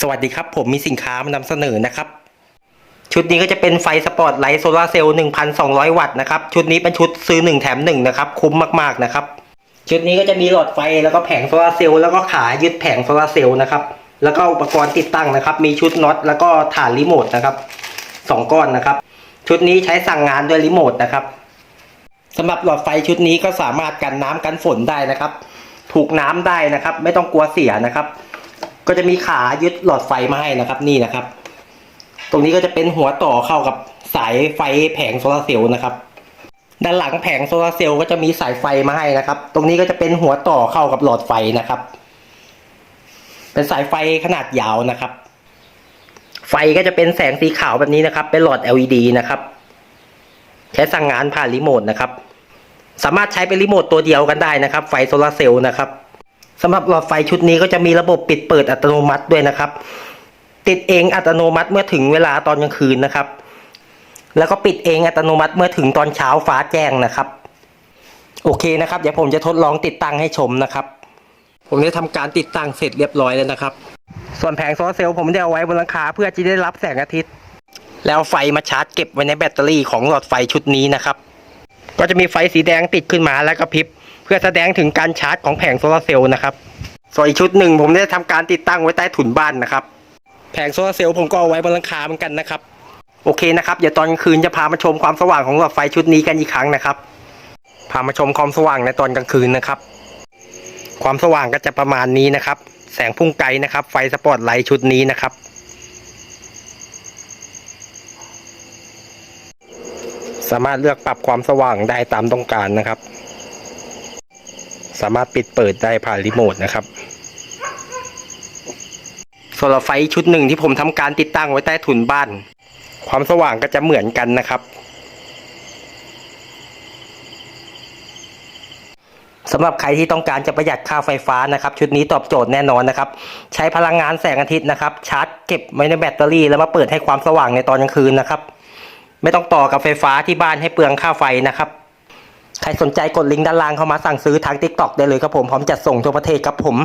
สวัสดีครับ ผมมีสินค้ามานำเสนอนะครับ ชุดนี้ก็จะเป็นไฟสปอร์ตไลท์โซลาร์เซลล์ 1,200 วัตต์นะครับ ชุดนี้เป็นชุดซื้อ 1 แถม 1 นะครับ คุ้มมาก ๆ นะครับ ชุดนี้ก็จะมีหลอดไฟแล้วก็แผงโซลาร์เซลล์แล้วก็ขายึดแผงโซลาร์เซลล์นะครับ แล้วก็อุปกรณ์ติดตั้งนะครับ มีชุดน็อตแล้วก็ฐานรีโมทนะครับสองก้อนนะครับ ชุดนี้ใช้สั่งงานด้วยรีโมทนะครับสำหรับหลอดไฟชุดนี้ก็สามารถกันน้ำกันฝนได้นะครับ ถูกน้ำได้นะครับ ไม่ต้องกลัวเสียนะครับ ก็จะมีขายึดหลอดไฟมาให้นะครับนี่นะครับ ตรงนี้ก็จะเป็นหัวต่อเข้ากับสายไฟแผงโซลาเซลล์นะครับ ด้านหลังแผงโซลาเซลล์ก็จะมีสายไฟมาให้นะครับ ตรงนี้ก็จะเป็นหัวต่อเข้ากับหลอดไฟนะครับ เป็นสายไฟขนาดยาวนะครับ ไฟก็จะเป็นแสงสีขาวแบบนี้นะครับ เป็นหลอด LED นะครับ ใช้สั่งงานผ่านรีโมทนะครับ สามารถใช้เป็นรีโมทตัวเดียวกันได้นะครับ ไฟโซลาเซลล์นะครับ สำหรับหลอดไฟชุดนี้ก็จะมีระบบปิดเปิดอัตโนมัติด้วยนะครับ ติดเองอัตโนมัติเมื่อถึงเวลาตอนกลางคืนนะครับ แล้วก็ปิดเองอัตโนมัติเมื่อถึงตอนเช้าฟ้าแจ้งนะครับ โอเคนะครับ เดี๋ยวผมจะทดลองติดตั้งให้ชมนะครับ ผมได้ทำการติดตั้งเสร็จเรียบร้อยแล้วนะครับ ส่วนแผงโซลาร์เซลล์ผมได้เอาไว้บนหลังคาเพื่อจะได้รับแสงอาทิตย์ แล้วไฟมาชาร์จเก็บไว้ในแบตเตอรี่ของหลอดไฟชุดนี้นะครับ ก็จะมีไฟสีแดงติดขึ้นมาแล้วก็พริบ เพื่อแสดงถึงการชาร์จของแผงโซลาร์เซลล์นะครับส่วนอีกชุดหนึ่งผมได้ทำการติดตั้งไว้ใต้ถุนบ้านนะครับ แผงโซลาร์เซลล์ผมก็เอาไว้บนหลังคาเหมือนกันนะครับ โอเคนะครับเดี๋ยวตอนกลางคืนจะพามาชมความสว่างของหลอดไฟชุดนี้กันอีกครั้งนะครับ พามาชมความสว่างในตอนกลางคืนนะครับ ความสว่างก็จะประมาณนี้นะครับ แสงพุ่งไกลนะครับ ไฟสปอตไลท์ชุดนี้นะครับสามารถเลือกปรับความสว่างได้ตามต้องการนะครับ สามารถปิดเปิดได้ผ่านรีโมทนะครับโซลาร์ไฟชุดหนึ่งที่ผมทำการติดตั้งไว้ใต้ถุนบ้าน ความสว่างก็จะเหมือนกันนะครับสำหรับใครที่ต้องการจะประหยัดค่าไฟฟ้านะครับ ชุดนี้ตอบโจทย์แน่นอนนะครับ ใช้พลังงานแสงอาทิตย์นะครับ ชาร์จเก็บไว้ในแบตเตอรี่แล้วมาเปิดให้ความสว่างในตอนกลางคืนนะครับ ไม่ต้องต่อกับไฟฟ้าที่บ้านให้เปลืองค่าไฟนะครับ ใครสนใจกดลิงก์ด้านล่างเข้ามาสั่งซื้อทาง TikTok ได้เลยครับผมพร้อมจัดส่งทั่วประเทศครับผม